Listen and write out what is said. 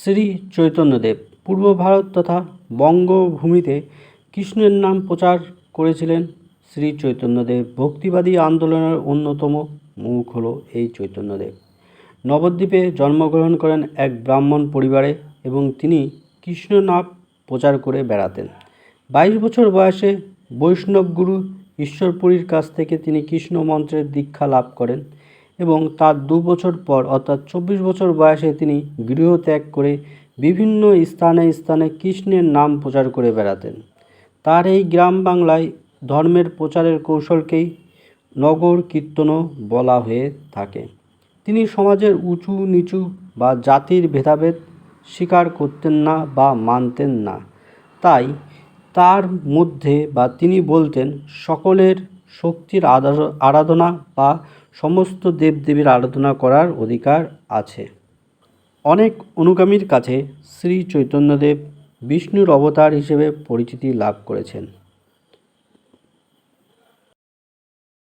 শ্রী চৈতন্যদেব পূর্ব ভারত তথা বঙ্গভূমিতে কৃষ্ণের নাম প্রচার করেছিলেন। শ্রী চৈতন্যদেব ভক্তিবাদী আন্দোলনের অন্যতম মুখ হলো এই চৈতন্যদেব। নবদ্বীপে জন্মগ্রহণ করেন এক ব্রাহ্মণ পরিবারে এবং তিনি কৃষ্ণ নাম প্রচার করে বেড়াতেন। বাইশ বছর বয়সে বৈষ্ণব গুরু ঈশ্বরপুরীর কাছ থেকে তিনি কৃষ্ণ মন্ত্রের দীক্ষা লাভ করেন। এবং তার দু বছর পর, অর্থাৎ চব্বিশ বছর বয়সে তিনি গৃহ ত্যাগ করে বিভিন্ন স্থানে স্থানে কৃষ্ণের নাম প্রচার করে বেড়াতেন। তার এই গ্রাম বাংলায় ধর্মের প্রচারের কৌশলকেই নগর কীর্তনও বলা হয়ে থাকে। তিনি সমাজের উঁচু, নিচু বা জাতির ভেদাভেদ স্বীকার করতেন না বা মানতেন না। তাই তার মধ্যে বা তিনি বলতেন, সকলের শক্তির আরাধনা বা সমস্ত দেবদেবীর আরাধনা করার অধিকার আছে। অনেক অনুগামীর কাছে শ্রী চৈতন্যদেব বিষ্ণুর অবতার হিসেবে পরিচিতি লাভ করেছেন।